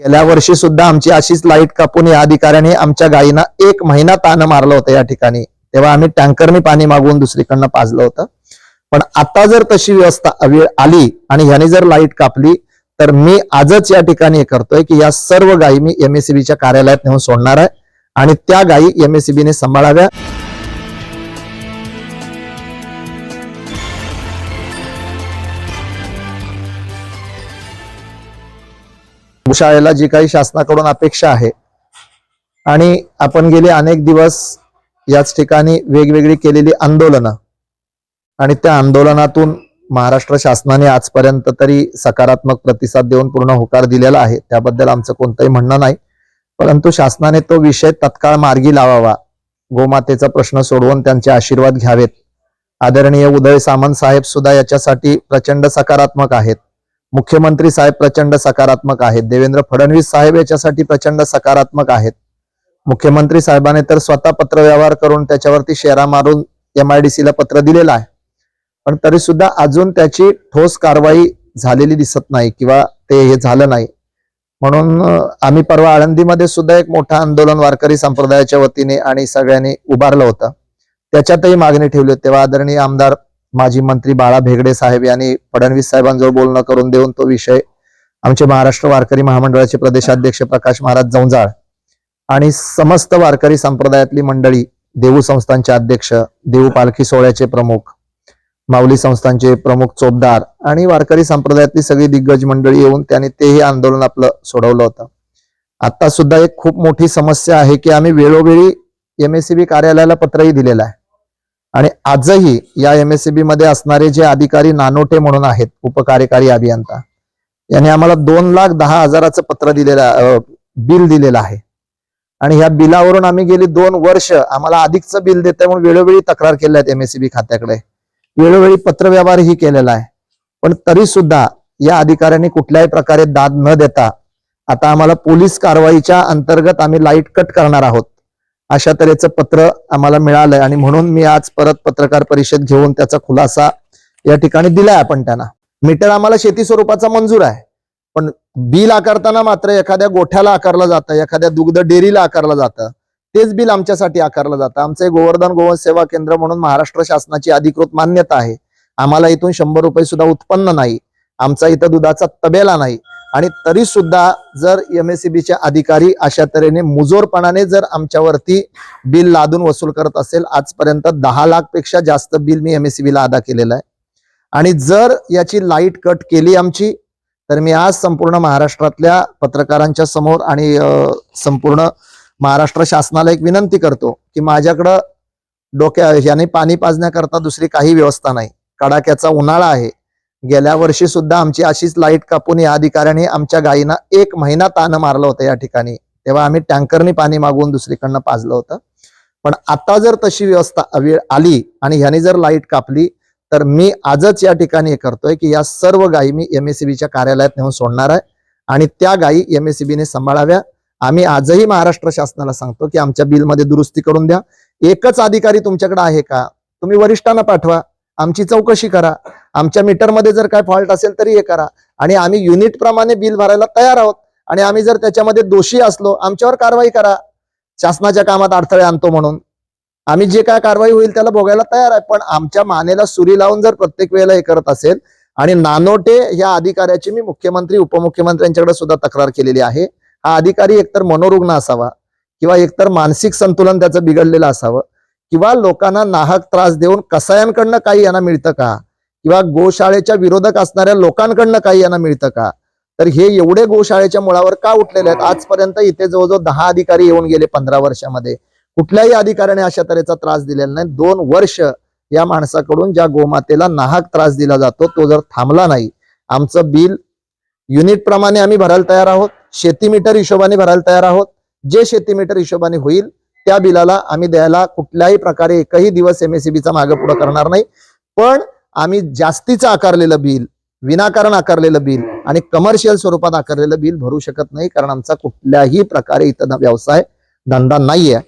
गेल्या वर्षी सुद्धा आमची अशीच लाइट कापून या अधिकाऱ्याने आमच्या गायीना एक महिना ताण मारलं होतं या ठिकाणी. तेव्हा आम्ही टँकरने पाणी मागवून दुसरीकडनं पाजलं होतं. पण आता जर तशी व्यवस्था वेळ आली आणि ह्याने जर लाइट कापली तर मी आजच या ठिकाणी हे करतोय की या सर्व गायी मी एमएससीबीच्या कार्यालयात नेऊन सोडणार आहे आणि त्या गायी एमएससीबीने सांभाळाव्या. शाळेला जी काही शासनाकडून अपेक्षा आहे आणि आपण गेले अनेक दिवस याच ठिकाणी वेगवेगळी केलेली आंदोलनं आणि त्या आंदोलनातून महाराष्ट्र शासनाने आजपर्यंत तरी सकारात्मक प्रतिसाद देऊन पूर्ण होकार दिलेला आहे. त्याबद्दल आमचं कोणतंही म्हणणं नाही. परंतु शासनाने तो विषय तत्काळ मार्गी लावावा गोमातेचा प्रश्न सोडवून त्यांचे आशीर्वाद घ्यावेत. आदरणीय उदय सामंत साहेब सुद्धा याच्यासाठी प्रचंड सकारात्मक आहेत. मुख्यमंत्री साहेब प्रचंड सकारात्मक आहेत. देवेंद्र फडणवीस साहेब याच्यासाठी प्रचंड सकारात्मक आहेत. मुख्यमंत्री साहेबांनी तर स्वतः पत्रव्यवहार करून त्याच्यावरती शेरा मारून एमआयडीसी ला पत्र दिलेलं आहे. पण तरी सुद्धा अजून त्याची ठोस कारवाई झालेली दिसत नाही किंवा ते हे झालं नाही. म्हणून आम्ही परवा आळंदीमध्ये सुद्धा एक मोठं आंदोलन वारकरी संप्रदायाच्या वतीने आणि सगळ्यांनी उभारलं होतं. त्याच्यातही मागणी ठेवली तेव्हा आदरणीय आमदार माजी मंत्री बाळा भेगडे साहेब यांनी फडणवीस साहेबांजवळ बोलणं करून देऊन तो विषय आमचे महाराष्ट्र वारकरी महामंडळाचे प्रदेशाध्यक्ष प्रकाश महाराज जवजाळ आणि समस्त वारकरी संप्रदायातली मंडळी देऊ संस्थांचे अध्यक्ष देऊ पालखी सोहळ्याचे प्रमुख माऊली संस्थांचे प्रमुख चोपदार आणि वारकरी संप्रदायातली सगळी दिग्गज मंडळी येऊन त्यांनी तेही आंदोलन आपलं सोडवलं होतं. आता सुद्धा एक खूप मोठी समस्या आहे की आम्ही वेळोवेळी एमएससीबी कार्यालयाला पत्रही दिलेलं आहे. आणि आजही या एमएससीबी मध्ये असणारे जे अधिकारी नानोटे म्हणून आहेत उपकार्यकारी अभियंता यांनी आम्हाला दोन लाख दहा हजाराचं पत्र दिलेलं बिल दिलेलं आहे. आणि ह्या बिलावरून आम्ही गेली दोन वर्ष आम्हाला अधिकचं बिल देत म्हणून वेळोवेळी तक्रार केल्या आहेत एमएससीबी खात्याकडे. वेळोवेळी पत्रव्यवहारही केलेला आहे. पण तरी सुद्धा या अधिकाऱ्यांनी कुठल्याही प्रकारे दाद न देता आता आम्हाला पोलीस कारवाईच्या अंतर्गत आम्ही लाइट कट करणार आहोत. अशा तऱ्हेचं पत्र आम्हाला मिळालंय आणि म्हणून मी आज परत पत्रकार परिषद घेऊन त्याचा खुलासा या ठिकाणी दिलाय आपण त्यांना. मीटर आम्हाला शेती स्वरूपाचा मंजूर आहे. पण बिल आकारताना मात्र एखाद्या गोठ्याला आकारलं जातं एखाद्या दुग्ध डेअरीला आकारलं जातं तेच बिल आमच्यासाठी आकारलं जातं. आमचं गोवर्धन गोवंश सेवा केंद्र म्हणून महाराष्ट्र शासनाची अधिकृत मान्यता आहे. आम्हाला इथून शंभर रुपये सुद्धा उत्पन्न नाही. आमचा इथं दुधाचा तबेला नाही. आणि तरी सुद्धा जर एम एस सी बीचे अधिकारी अशा तऱ्हेने मुजोरपणाने जर आमच्यावरती बिल लादून वसूल करत असेल आजपर्यंत दहा लाखपेक्षा जास्त बिल मी एम एस सी ला अदा केलेलं आहे. आणि जर याची लाइट कट केली आमची तर मी आज संपूर्ण महाराष्ट्रातल्या पत्रकारांच्या समोर आणि संपूर्ण महाराष्ट्र शासनाला एक विनंती करतो की माझ्याकडं डोक्या याने पाणी पाजण्याकरता दुसरी काही व्यवस्था नाही. कडाक्याचा उन्हाळा आहे गेल्या वर्षी सुद्धा आमची अशीच लाइट कापून या अधिकाऱ्याने आमच्या गायीना एक महिना ताण मारलं होतं या ठिकाणी. तेव्हा आम्ही टँकरने पाणी मागवून दुसरीकडनं पाजलं होतं. पण आता जर तशी व्यवस्था आली आणि ह्याने जर लाइट कापली तर मी आजच या ठिकाणी हे करतोय की या सर्व गायी मी एमएससीबीच्या कार्यालयात नेऊन सोडणार आहे आणि त्या गायी एमएससीबीने सांभाळाव्या. आम्ही आजही महाराष्ट्र शासनाला सांगतो की आमच्या बिलमध्ये दुरुस्ती करून द्या. एकच अधिकारी तुमच्याकडे आहे का? तुम्ही वरिष्ठांना पाठवा. आमची चौकशी करा. आमच्या मीटरमध्ये जर काय फॉल्ट असेल तरी हे करा. आणि आम्ही युनिट प्रमाणे बिल भरायला तयार आहोत. आणि आम्ही जर त्याच्यामध्ये दोषी असलो आमच्यावर कारवाई करा. शासनाच्या कामात अडथळे आणतो म्हणून. आम्ही जे काय कारवाई होईल त्याला भोगायला तयार आहे. पण आमच्या मानेला सुरी लावून जर प्रत्येक वेळेला हे करत असेल आणि नानोटे या अधिकाऱ्याची मी मुख्यमंत्री उपमुख्यमंत्र्यांच्याकडे सुद्धा तक्रार केलेली आहे. हा अधिकारी एकतर मनोरुग्ण असावा किंवा एकतर मानसिक संतुलन त्याचं बिघडलेलं असावं. किंवा लोकांना नाहक त्रास देऊन कसायांकडनं काही यांना मिळतं का? किंवा गोशाळेच्या विरोधक असणाऱ्या लोकांकडनं काही यांना मिळतं का? तर हे एवढे गोशाळेच्या मुळावर का उठलेले आहेत? आजपर्यंत इथे जवळजवळ दहा अधिकारी येऊन गेले पंधरा वर्षामध्ये. कुठल्याही अधिकाऱ्याने अशा तऱ्हेचा त्रास दिलेला नाही. दोन वर्ष या माणसाकडून ज्या गोमातेला नाहक त्रास दिला जातो तो जर थांबला नाही. आमचं बिल युनिट प्रमाणे आम्ही भरायला तयार आहोत. शेती मीटर हिशोबाने भरायला तयार आहोत. जे शेती मीटर हिशोबाने होईल त्या बिलाला आम्ही द्यायला कुठल्याही प्रकारे एकही दिवस एमएससीबीचा मागे पुढे करणार नाही. पण आम्ही जास्तीचं आकारलेलं बिल विनाकारण आकारलेलं बिल आणि कमर्शियल स्वरूपात आकारलेलं बिल भरू शकत नाही कारण आमचा कुठल्याही प्रकारे इथं व्यवसाय धंदा नाहीये.